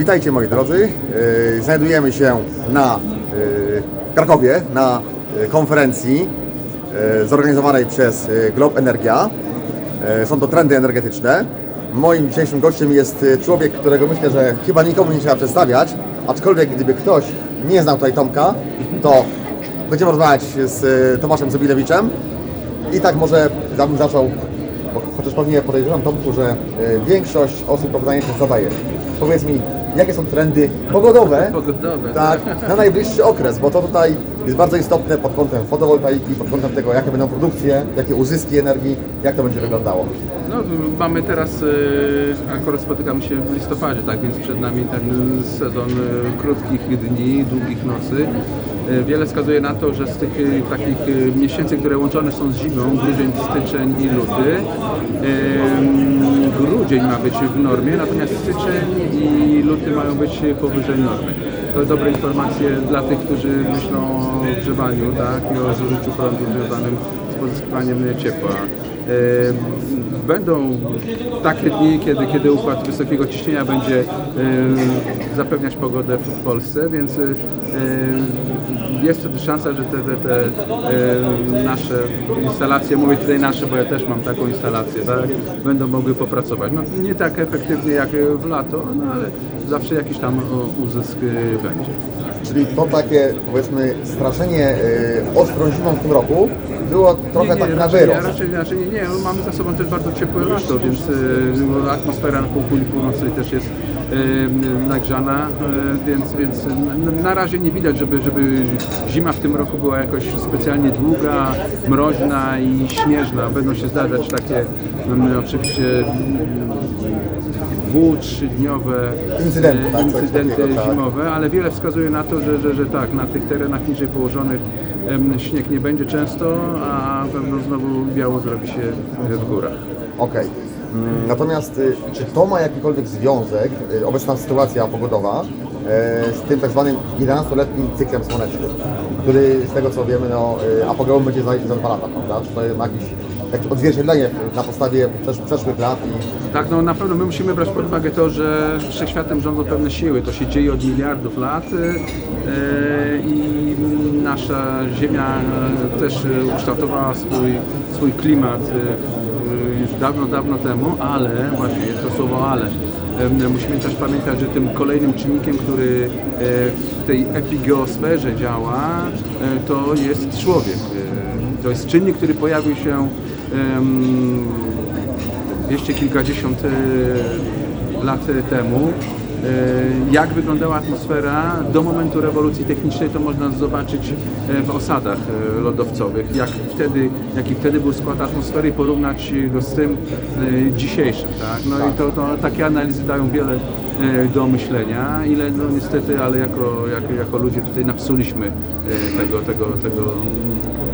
Witajcie moi drodzy. Yy, Znajdujemy się na yy, Krakowie na yy, konferencji zorganizowanej przez Globe Energia. Są to trendy energetyczne. Moim dzisiejszym gościem jest człowiek, którego myślę, że chyba nikomu nie trzeba przedstawiać, aczkolwiek gdyby ktoś nie znał tutaj Tomka, to będziemy rozmawiać z Tomaszem Zubilewiczem. I tak może ja bym zaczął, chociaż pewnie podejrzewam Tomku, że większość osób to pytanie zadaje. Powiedz mi, jakie są trendy pogodowe, Pogodowe. tak, na najbliższy okres, bo to tutaj jest bardzo istotne pod kątem fotowoltaiki, pod kątem tego, jakie będą produkcje, jakie uzyski energii, jak to będzie wyglądało. No, mamy teraz, e, akurat spotykamy się w listopadzie, tak więc przed nami ten sezon e, krótkich dni, długich nocy. E, Wiele wskazuje na to, że z tych e, takich e, miesięcy, które łączone są z zimą, grudzień, styczeń i luty, grudzień ma być w normie, natomiast styczeń i luty mają być powyżej normy. To dobre informacje dla tych, którzy myślą o grzewaniu tak, i o zużyciu prądu związanym z pozyskiwaniem ciepła. Będą takie dni, kiedy, kiedy układ wysokiego ciśnienia będzie zapewniać pogodę w, Polsce, więc jest wtedy szansa, że te, te, te e, nasze instalacje, mówię tutaj nasze, bo ja też mam taką instalację, tak, będą mogły popracować. No, nie tak efektywnie jak w lato, no, ale zawsze jakiś tam o, uzysk e, będzie. Czyli to takie, powiedzmy, straszenie y, ostrą zimą w tym roku było trochę tak na wyrost. raczej, raczej nie, nie, no mamy za sobą też bardzo ciepłe lato, więc e, atmosfera na półkuli północnej też jest nagrzana, e, więc, więc na, razie nie widać, żeby, żeby zima w tym roku była jakoś specjalnie długa, mroźna i śnieżna. Będą się zdarzać takie oczywiście dwu, trzydniowe Incydenty, e, tak, coś incydenty tak. zimowe, ale wiele wskazuje na to, że, że, że tak, na tych terenach niżej położonych śnieg nie będzie często, a pewno znowu biało zrobi się w górach. Okej. Mm, Natomiast y, czy to ma jakikolwiek związek, y, obecna sytuacja pogodowa, e, z tym tak zwanym 11-letnim cyklem słonecznym, który z tego co wiemy, no, y, apogeum będzie za, za dwa lata, prawda? Czy to ma jakieś, jakieś odzwierciedlenie na podstawie przesz, przeszłych lat i Tak, no na pewno my musimy brać pod uwagę to, że wszechświatem rządzą pewne siły. To się dzieje od miliardów lat e, i nasza Ziemia e, też e, ukształtowała swój, swój klimat dawno, dawno temu, ale właśnie jest to słowo ale. Musimy też pamiętać, że tym kolejnym czynnikiem, który e, w tej epigeosferze działa, e, to jest człowiek. E, To jest czynnik, który pojawił się dwieście kilkadziesiąt lat temu. E, Jak wyglądała atmosfera do momentu rewolucji technicznej, to można zobaczyć e, w osadach e, lodowcowych, jak wtedy, jaki wtedy był skład atmosfery i porównać go z tym dzisiejszym. Tak? No i to, to takie analizy dają wiele do myślenia, ile no niestety, ale jako, jako, jako ludzie tutaj napsuliśmy tego, tego, tego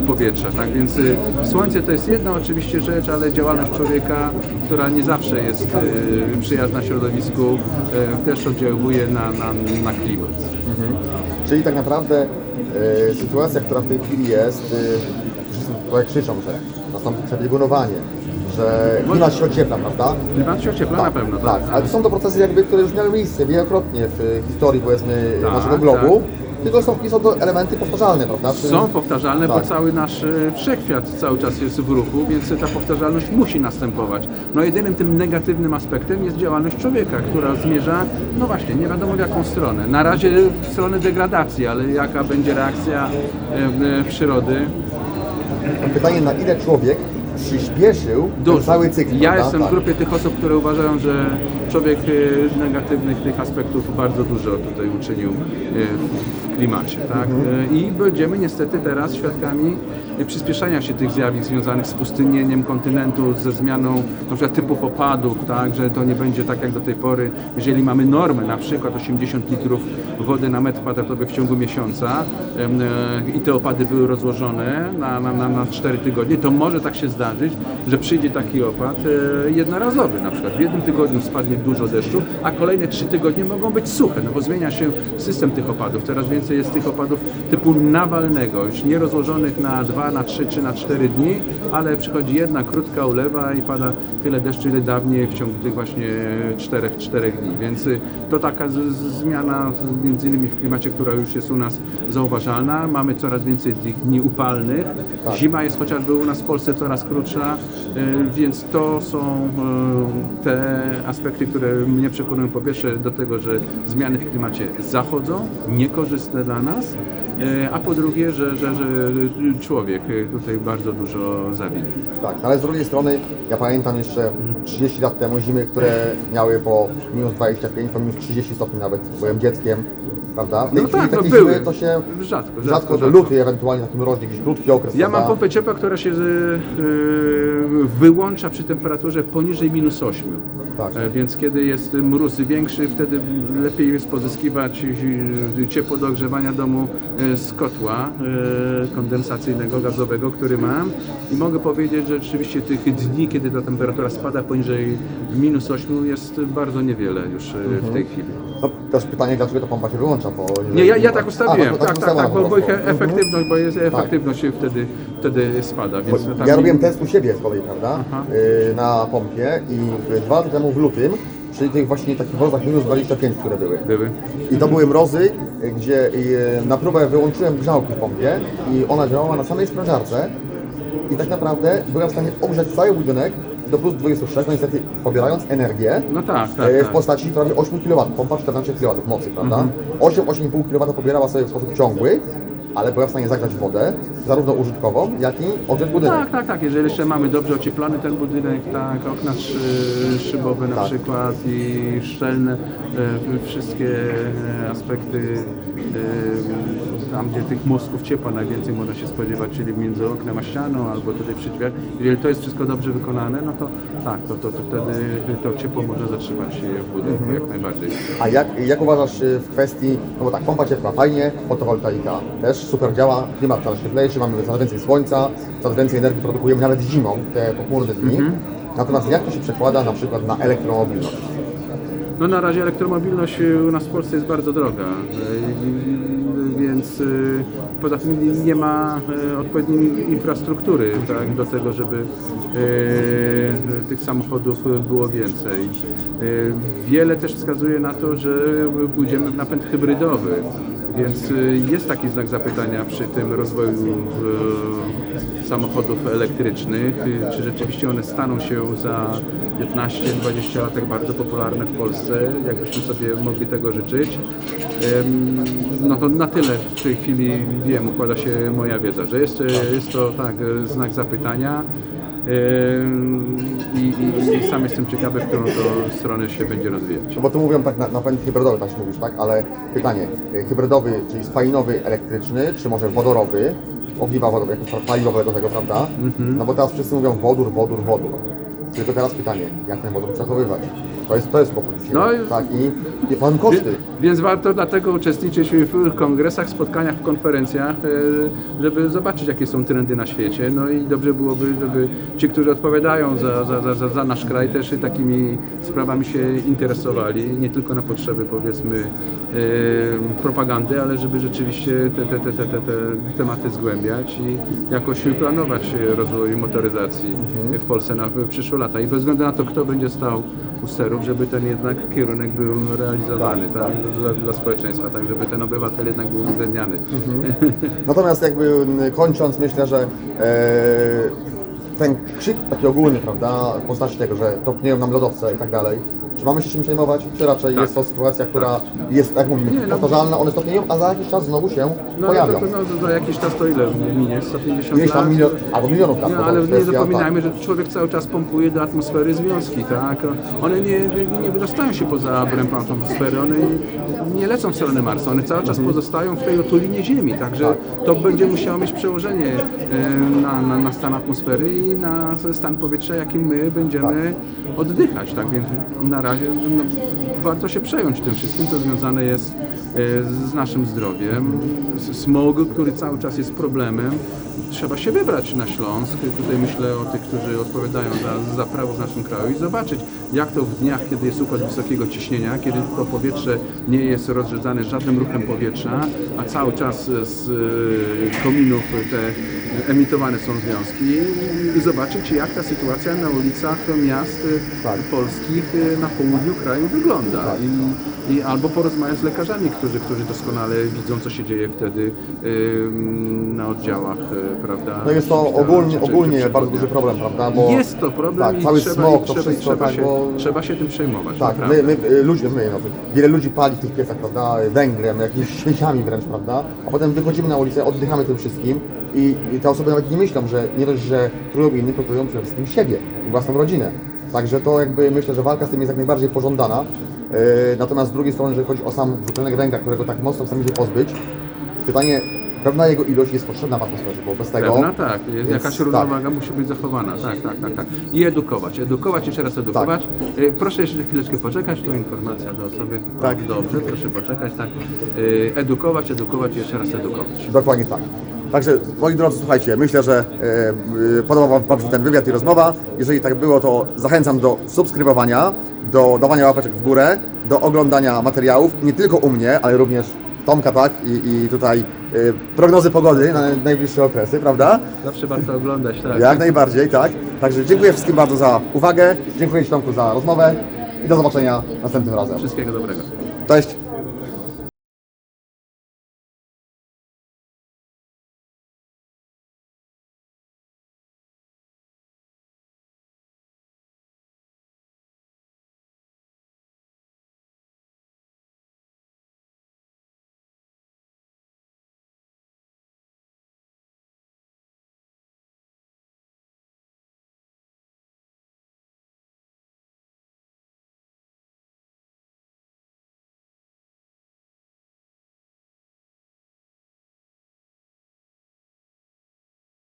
powietrza. Tak więc y, słońce to jest jedna oczywiście rzecz, ale działalność człowieka, która nie zawsze jest y, przyjazna środowisku, y, też oddziałuje na, na, na klimat. Czyli tak naprawdę sytuacja, która w tej chwili jest, wszyscy tutaj krzyczą, że nastąpi przebiegunowanie, że klimat się ociepla, prawda? Klimat się ociepla na pewno, tak. Tak, ale są to procesy jakby, które już miały miejsce wielokrotnie w historii powiedzmy Tak, naszego globu. Tylko są, są to elementy powtarzalne, prawda? Czy- Są powtarzalne, bo Tak. cały nasz e, wszechświat cały czas jest w ruchu, więc ta powtarzalność musi następować. No jedynym tym negatywnym aspektem jest działalność człowieka, która zmierza, no właśnie, nie wiadomo w jaką stronę. Na razie w stronę degradacji, ale jaka będzie reakcja e, e, przyrody, Pytanie, na ile człowiek przyspieszył Dużo. cały cykl, Ja prawda? jestem w Tak. grupie tych osób, które uważają, że człowiek e, negatywnych tych aspektów bardzo dużo tutaj uczynił e, w- klimacie. Tak? E, I będziemy niestety teraz świadkami przyspieszania się tych zjawisk związanych z pustynieniem kontynentu, ze zmianą na przykład typów opadów, tak? że to nie będzie tak jak do tej pory. Jeżeli mamy normę, na przykład 80 litrów wody na metr kwadratowy w ciągu miesiąca e, i te opady były rozłożone na, na, na, na 4 tygodnie, to może tak się zdarzyć, że przyjdzie taki opad e, jednorazowy, na przykład w jednym tygodniu spadnie tygodnie dużo deszczu, a kolejne trzy tygodnie mogą być suche, no bo zmienia się system tych opadów. Coraz więcej jest tych opadów typu nawalnego, już nie rozłożonych na dwa, na trzy czy na cztery dni, ale przychodzi jedna krótka ulewa i pada tyle deszczu, ile dawniej w ciągu tych właśnie czterech, czterech dni. Więc y, to taka zmiana między innymi w klimacie, która już jest u nas zauważalna. Mamy coraz więcej tych dni upalnych. Zima jest chociażby u nas w Polsce coraz krótsza, y, więc to są y, te aspekty, które mnie przekonują po pierwsze do tego, że zmiany w klimacie zachodzą, niekorzystne dla nas, y, a po drugie, że, że, że człowiek y, tutaj bardzo dużo zawinił. Tak, ale z drugiej strony ja pamiętam jeszcze 30 lat temu zimy, które miały po minus 25, po minus 30 stopni nawet, byłem dzieckiem, prawda? W tej No tak, no były. to się Rzadko, rzadko, rzadko, luty ewentualnie taki mroźny, jakiś krótki okres, Ja mam prawda? pompę ciepła, która się y, wyłącza przy temperaturze poniżej minus 8. Tak. E, Więc kiedy jest mróz większy, wtedy lepiej jest pozyskiwać y, ciepło do ogrzewania domu y, z kotła kondensacyjnego, gazowego, który mam. I mogę powiedzieć, że rzeczywiście tych dni, kiedy ta temperatura spada poniżej minus 8 jest bardzo niewiele już y, Mhm. w tej chwili. No, też pytanie, dlaczego ta pompa się wyłącza? Bo Nie, ja, ja tak ustawiłem, A, to- tak, tak, tak, po bo, bo. Mhm. efektywność, bo jest efektywność wtedy, wtedy spada, więc tam ja robiłem test u siebie z kolei, prawda? Yy, na pompie i w- dwa lata temu w lutym, przy tych właśnie takich mrozach minus 25, które były. były. I to były mrozy, y, gdzie y, na próbę wyłączyłem grzałkę w pompie i ona działała na samej sprężarce i tak naprawdę byłem w stanie ogrzać cały budynek do plus 23, no niestety pobierając energię No tak, tak, e, w tak. postaci prawie 8 kW, pompa 14 kW mocy, prawda? Mhm. 8-8,5 kW pobierała sobie w sposób ciągły, ale byłem w stanie zagrzać wodę, zarówno użytkową, jak i ogrzeć budynek. Tak, tak, tak. Jeżeli jeszcze mamy dobrze ocieplony ten budynek, tak, okna szy, szybowe na Tak. przykład i szczelne, e, wszystkie e, aspekty e, tam, gdzie tych mózgów ciepła najwięcej można się spodziewać, czyli między oknem a ścianą albo tutaj przy drzwiach. Jeżeli to jest wszystko dobrze wykonane, no to tak, to, to, to wtedy to ciepło może zatrzymać się w budynku Mhm. jak najbardziej. A jak, jak uważasz y, w kwestii, no bo tak, pompa ciepła fajnie, fotowoltaika też super działa, klimat coraz cieplejszy, mamy coraz więcej słońca, coraz więcej energii produkujemy nawet zimą, te pochmurne dni. Natomiast jak to się przekłada na przykład na elektromobilność? No na razie elektromobilność u nas w Polsce jest bardzo droga, y, więc y, poza tym nie- ma y, odpowiedniej infrastruktury tak, do tego, żeby tych samochodów było więcej. Wiele też wskazuje na to, że pójdziemy w napęd hybrydowy. Więc y, jest taki znak zapytania przy tym rozwoju y, samochodów elektrycznych, y, czy rzeczywiście one staną się za 15-20 lat tak bardzo popularne w Polsce, jakbyśmy sobie mogli tego życzyć. No to na tyle w tej chwili wiem, układa się moja wiedza, że jest, jest to tak, znak zapytania. I, i, I sam jestem ciekawy, w którą to stronę się będzie rozwijać. No bo tu mówią tak na napęd hybrydowy, tak się mówisz, tak? Ale pytanie, y, hybrydowy, czyli spalinowy elektryczny, czy może wodorowy, ogniwa wodorowe, jakieś paliwowe do tego, prawda? No bo teraz wszyscy mówią wodór, wodór, wodór. Tylko teraz pytanie, jak ten wodór przechowywać? To jest, to jest dzisiaj, No i- tak? I, i powiem koszty. Więc warto dlatego uczestniczyć w kongresach, spotkaniach, w konferencjach, e, żeby zobaczyć, jakie są trendy na świecie. No i dobrze byłoby, żeby ci, którzy odpowiadają za, za, za- za, za nasz kraj, też takimi sprawami się interesowali, nie tylko na potrzeby powiedzmy e, propagandy, ale żeby rzeczywiście te, te, te, te, te, te tematy zgłębiać i jakoś planować rozwój motoryzacji w Polsce na przyszłe lata. I bez względu na to, kto będzie stał u sterów, żeby ten jednak kierunek był realizowany Tak, tak, Dla, dla społeczeństwa, tak żeby ten obywatel jednak był uwzględniany. Natomiast jakby kończąc, myślę, że e, ten krzyk taki ogólny, prawda, w postaci tego, że topnieją nam lodowce i tak dalej, czy mamy się czym przejmować, czy raczej Tak. jest to sytuacja, która jest, jak mówimy, Nie, no- powtarzalna, one stopnieją, a za jakiś czas znowu się No, pojawią. to, no, za jakiś czas to ile minie? 150 Ileś tam lat? milion, albo milionów lat. To ale nie zapominajmy, że człowiek cały czas pompuje do atmosfery związki, tak? One nie, nie, wydostają się poza obręb atmosfery, one nie lecą w stronę Marsa, one cały czas pozostają w tej otulinie Ziemi, także to będzie musiało mieć przełożenie e, na, na, na stan atmosfery i na stan powietrza, jakim my będziemy oddychać, tak? Więc na razie no, warto się przejąć tym wszystkim, co związane jest z naszym zdrowiem. Smog, który cały czas jest problemem. Trzeba się wybrać na Śląsk. Tutaj myślę o tych, którzy odpowiadają za, za prawo w naszym kraju i zobaczyć, jak to w dniach, kiedy jest układ wysokiego ciśnienia, kiedy to powietrze nie jest rozrzedzane żadnym ruchem powietrza, a cały czas z e, kominów te emitowane są związki i zobaczyć, jak ta sytuacja na ulicach miast e, Tak. polskich e, na południu kraju wygląda. I, I albo porozmawiać z lekarzami, którzy, którzy doskonale widzą, co się dzieje wtedy na oddziałach, e, prawda? No jest to ogólnie, ogólnie bardzo duży problem, prawda? Bo, Jest to problem tak, i cały trzeba, smog, to trzeba, wszystko, trzeba, tak, się, bo- trzeba się tym przejmować. Tak, my, my y, ludzie, my, no, wiele ludzi pali w tych piecach, prawda, węglem, jakimiś śmieciami wręcz, prawda, a potem wychodzimy na ulicę, oddychamy tym wszystkim i, i te osoby nawet nie myślą, że nie dość, że trują innych, to trują przede wszystkim siebie i własną rodzinę. Także to jakby myślę, że walka z tym jest jak najbardziej pożądana. Yy, natomiast z drugiej strony, jeżeli chodzi o sam dwutlenek węgla, którego tak mocno chcemy się pozbyć, pytanie, pewna jego ilość jest potrzebna w atmosferze, bo bez tego... Pewna tak, jest, Więc jakaś tak. równowaga musi być zachowana, tak, tak, tak, tak. I edukować, edukować, jeszcze raz edukować. Tak. E, Proszę jeszcze chwileczkę poczekać, tu informacja do osoby. Tak. Dobrze, proszę poczekać, tak. E, Edukować, edukować i jeszcze raz edukować. Dokładnie tak. Także moi drodzy, słuchajcie, myślę, że e, e, podobał Wam się ten wywiad i rozmowa. Jeżeli tak było, to zachęcam do subskrybowania, do dawania łapeczek w górę, do oglądania materiałów, nie tylko u mnie, ale również Tomka, tak, i, i tutaj e, prognozy pogody na najbliższe okresy, prawda? Zawsze warto oglądać, tak. Jak najbardziej, tak. Także dziękuję wszystkim bardzo za uwagę, dziękuję Ci Tomku za rozmowę i do zobaczenia następnym razem. Wszystkiego dobrego. Cześć!